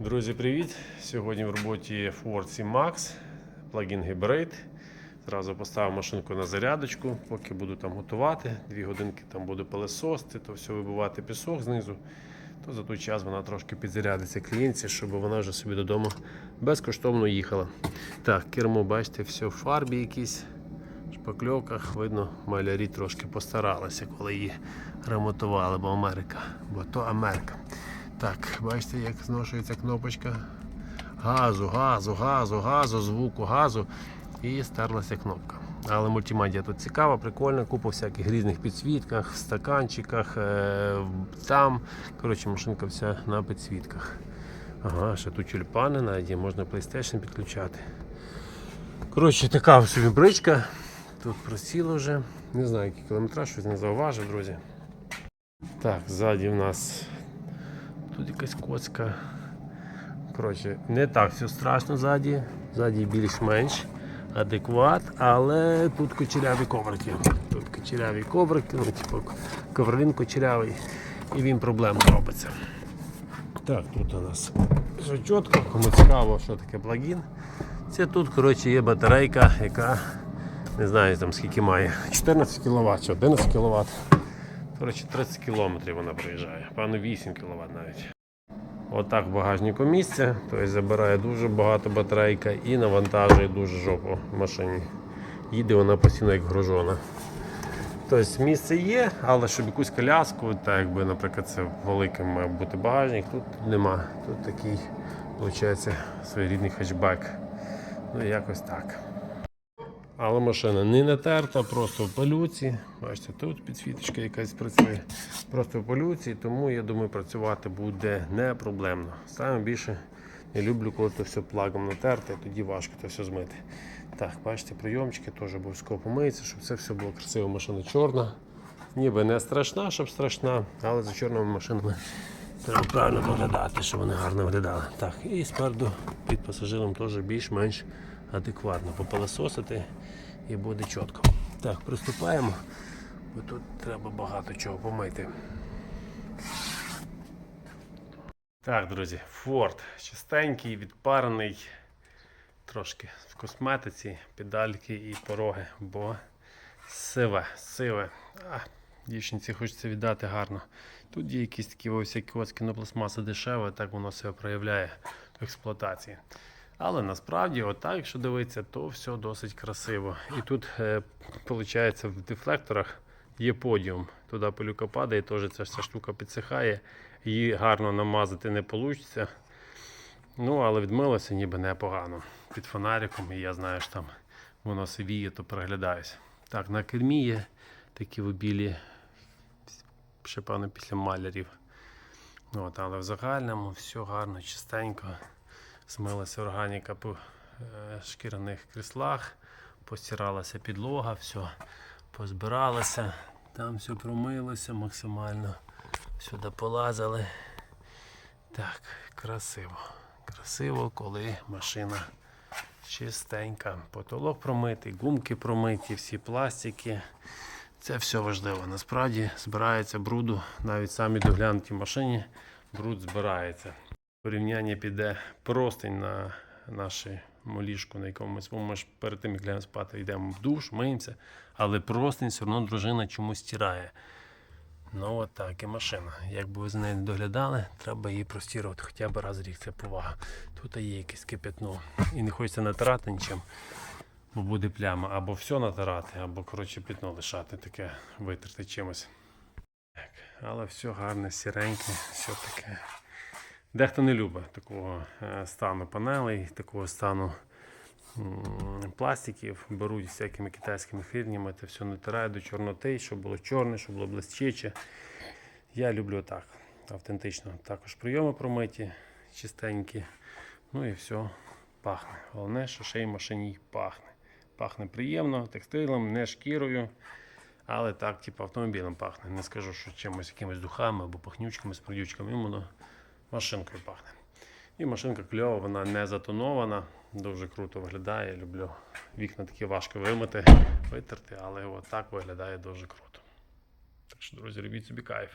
Друзі, привіт! Сьогодні в роботі Ford C-Max, плагін гібрид. Зразу поставив машинку на зарядочку, поки буду там готувати. Дві годинки там буду пилесосити, то все вибивати пісок знизу. То за той час вона трошки підзарядиться клієнтці, щоб вона вже собі додому безкоштовно їхала. Так, кермо, бачите, все в фарбі якісь, в шпакльовках. Видно, малярі трошки постаралися, коли її ремонтували, бо Америка, бо то Америка. Так, бачите, як зношується кнопочка. Газу, газу, газу, газу, звуку, газу. І стерлася кнопка. Але мультимедіа тут цікава, прикольна, купа всяких різних підсвітках, стаканчиках, е, там. Коротше, машинка вся на підсвітках. Ага, ще тут тюльпани навіть можна PlayStation підключати. Коротше, така собі бричка. Тут просіло вже. Не знаю, який кілометраж, щось не зауважив, друзі. Так, ззаді в нас Тут якась коцка. Коротше, не так все страшно ззаді. Ззаді більш-менш адекват, але тут кучеряві коврики. Тут кучеряві коврики, ну, типу ковролін кучерявий, і він проблем робиться. Так, тут у нас все кому цікаво, що таке плагін. Це тут коротше, є батарейка, яка не знаю там скільки має. 14 кВт чи 11 кВт. Коротше, 30 км вона проїжджає, певно 8 кВт навіть. Отак в багажнику місця, тобто забирає дуже багато батарейка і навантажує дуже жопу в машині. Їде вона постійно як гружона. Тобто місце є, але щоб якусь коляску, так якби, наприклад, це великий має бути багажник, тут нема. Тут такий, виходить, своєрідний хетчбек. Ну якось так. Але машина не натерта, просто в пилюці. Бачите, тут підсвіточка якась працює. Просто в пилюці, тому я думаю, працювати буде не проблемно. Саме більше я люблю, коли це все плагом натерте, тоді важко це все змити. Так, бачите, прийомчики теж обов'язково помиються, щоб це все було красиво. Машина чорна. Ніби не страшна, щоб страшна, але за чорними машинами треба правильно доглядати, щоб вони гарно виглядали. Так, і спереду під пасажиром теж більш-менш адекватно попилососити і буде чітко. Так, приступаємо, бо тут треба багато чого помити. Так, друзі, Ford чистенький, відпарений, трошки в косметиці, педальки і пороги, бо сиве, сиве. А, дівчинці хочеться віддати гарно. Тут є якісь такі ось всякі ось кінопластмаси дешева, так воно себе проявляє в експлуатації. Але насправді, отак, якщо дивитися, то все досить красиво. І тут, виходить, в дефлекторах є подіум. Туди пилюка падає, теж ця, ця штука підсихає, її гарно намазати не вийде. Ну, але відмилося ніби непогано. Під фонариком, і я знаю, що там воно сивіє, то переглядаюся. Так, на кермі є такі вибілі, ще певно після малярів. От, але в загальному все гарно, чистенько. Змилася органіка по е, шкіряних кріслах, постиралася підлога, все позбиралося, там все промилося максимально. Сюди полазили. Так, красиво. Красиво, коли машина чистенька. Потолок промитий, гумки промиті, всі пластики. Це все важливо. Насправді збирається бруду, навіть самі доглянуті машині бруд збирається. Порівняння піде простень на нашому ліжку, на якому ми спимо. Ж перед тим, як лягаємо спати, йдемо в душ, миємося, але простень все одно дружина чомусь стирає. Ну от так і машина. Якби ви за нею не доглядали, треба її простірувати хоча б раз в рік. Це повага. Тут є якесь кипятно. І не хочеться натирати нічим, бо буде пляма. Або все натирати, або коротше пятно лишати, таке витерти чимось. Так, але все гарне, сіреньке, все таке. Дехто не любить такого е, стану панелей, такого стану пластиків, беруть всякими китайськими фірнями, це все натирають до чорноти, щоб було чорне, щоб було блискуче. Я люблю так, автентично. Також прийоми промиті, чистенькі. Ну і все пахне. Головне, що ще й машині пахне. Пахне приємно, текстилем, не шкірою. Але так, типу, автомобілем пахне. Не скажу, що чимось якимись духами або пахнючками, смердючками. Іменно машинкою пахне. І машинка кльова, вона не затонована, дуже круто виглядає. Люблю вікна такі важко вимити, витерти, але отак виглядає дуже круто. Так що, друзі, робіть собі кайф.